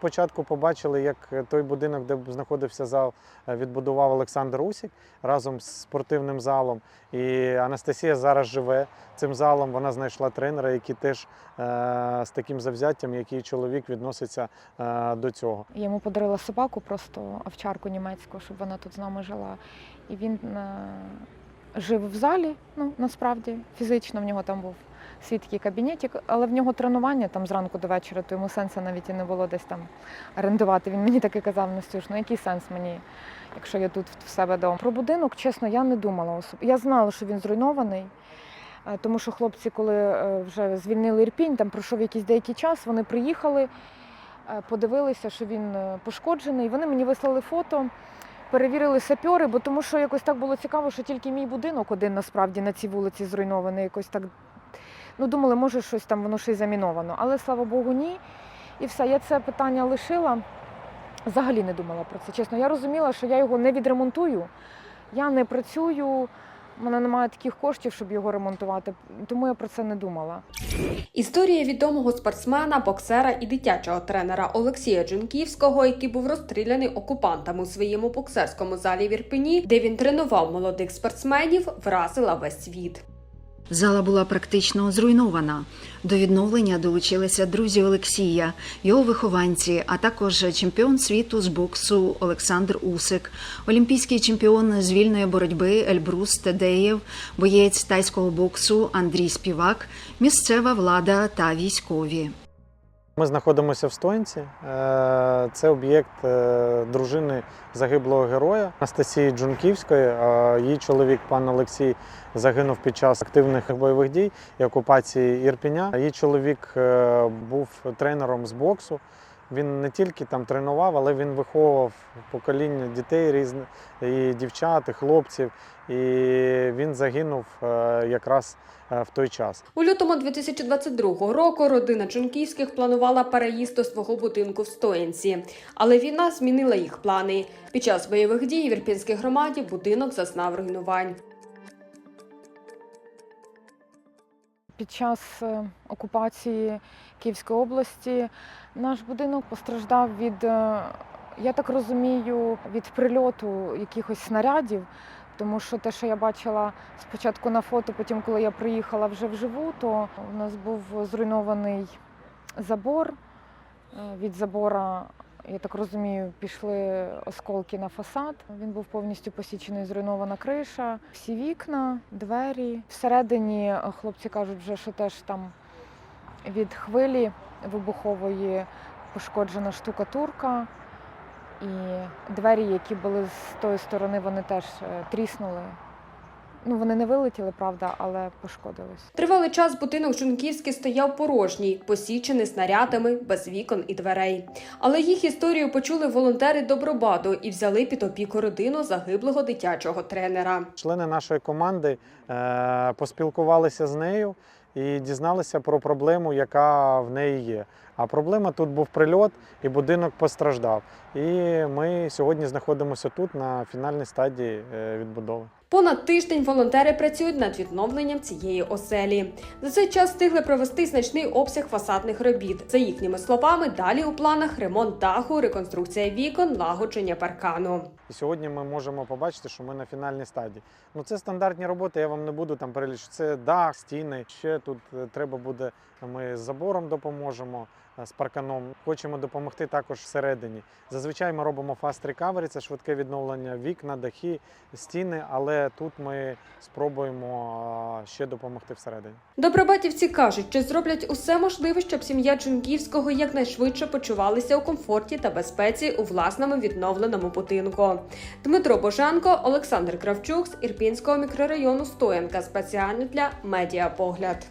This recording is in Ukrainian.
спочатку побачили, як той будинок, де знаходився зал, е, відбудував Олександр Усік разом з спортивним залом. І Анастасія зараз живе цим залом. Вона знайшла тренера, який теж е, з таким завзяттям, як її чоловік відноситься е, до цього. Йому подарила собаку, просто овчарку німецьку, щоб вона тут з нами жила. І він е, жив в залі, ну насправді фізично в нього там був свій такий кабінетик, але в нього тренування там зранку до вечора, то йому сенсу навіть і не було десь там орендувати. Він мені таки казав, Настюш, ну який сенс мені, якщо я тут в себе вдома. Про будинок, чесно, я не думала особливо. Я знала, що він зруйнований. е, Тому що хлопці, коли е, вже звільнили Ірпінь, там пройшов якийсь деякий час, вони приїхали, е, подивилися, що він пошкоджений. Вони мені вислали фото, перевірили сапьори, бо тому що якось так було цікаво, що тільки мій будинок один насправді на цій вулиці зруйнований. Якось так ну думали, може щось там воно ще й заміновано. Але слава Богу, ні. І все, я це питання лишила. Взагалі не думала про це. Чесно, я розуміла, що я його не відремонтую. Я не працюю, в мене немає таких коштів, щоб його ремонтувати, тому я про це не думала. Історія відомого спортсмена, боксера і дитячого тренера Олексія Джунківського, який був розстріляний окупантами у своєму боксерському залі в Ірпені, де він тренував молодих спортсменів, вразила весь світ. Зала була практично зруйнована. До відновлення долучилися друзі Олексія, його вихованці, а також чемпіон світу з боксу Олександр Усик, олімпійський чемпіон з вільної боротьби Ельбрус Тедеєв, боєць тайського боксу Андрій Співак, місцева влада та військові. Ми знаходимося в Стоянці. Е, Це об'єкт е, дружини загиблого героя Анастасії Джунківської. Е, Її чоловік, пан Олексій, загинув під час активних бойових дій і окупації Ірпіня. Її чоловік був тренером з боксу. Він не тільки там тренував, але він виховував покоління дітей різних, і дівчат, і хлопців. І він загинув е, якраз е, в той час. У лютому 2022 року родина Джунківських планувала переїзд до свого будинку в Стоянці, але війна змінила їх плани. Під час бойових дій в Ірпінській громаді будинок зазнав руйнувань. Під час е, окупації Київської області наш будинок постраждав від, е, я так розумію, від прильоту якихось снарядів. Тому що те, що я бачила спочатку на фото, потім, коли я приїхала вже вживу, то у нас був зруйнований забор. Е, Від забора, я так розумію, пішли осколки на фасад. Він був повністю посічений, зруйнована криша, всі вікна, двері. Всередині е, хлопці кажуть, вже, що теж там від хвилі вибухової пошкоджена штукатурка. І двері, які були з тої сторони, вони теж е, тріснули. Ну, вони не вилетіли, правда, але пошкодились. Тривалий час будинок Джунківський стояв порожній, посічений снарядами, без вікон і дверей. Але їх історію почули волонтери Добробаду і взяли під опіку родину загиблого дитячого тренера. Члени нашої команди е, поспілкувалися з нею і дізналися про проблему, яка в неї є. А проблема тут був прильот, і будинок постраждав. І ми сьогодні знаходимося тут на фінальній стадії е, відбудови. Понад тиждень волонтери працюють над відновленням цієї оселі. За цей час встигли провести значний обсяг фасадних робіт. За їхніми словами, далі у планах ремонт даху, реконструкція вікон, лагодження паркану. І сьогодні ми можемо побачити, що ми на фінальній стадії. Ну це стандартні роботи. Я вам не буду там перелічити. Це дах, стіни. Ще тут е, треба буде. Ми з забором допоможемо з парканом. Хочемо допомогти також всередині. Зазвичай ми робимо fast recovery, це швидке відновлення вікна, дахи, стіни. Але тут ми спробуємо е, ще допомогти всередині. Добробатівці кажуть, що зроблять усе можливе, щоб сім'я Джунківського якнайшвидше почувалися у комфорті та безпеці у власному відновленому будинку. Дмитро Боженко, Олександр Кравчук з Ірпінського мікрорайону Стоянка спеціально для медіапогляд.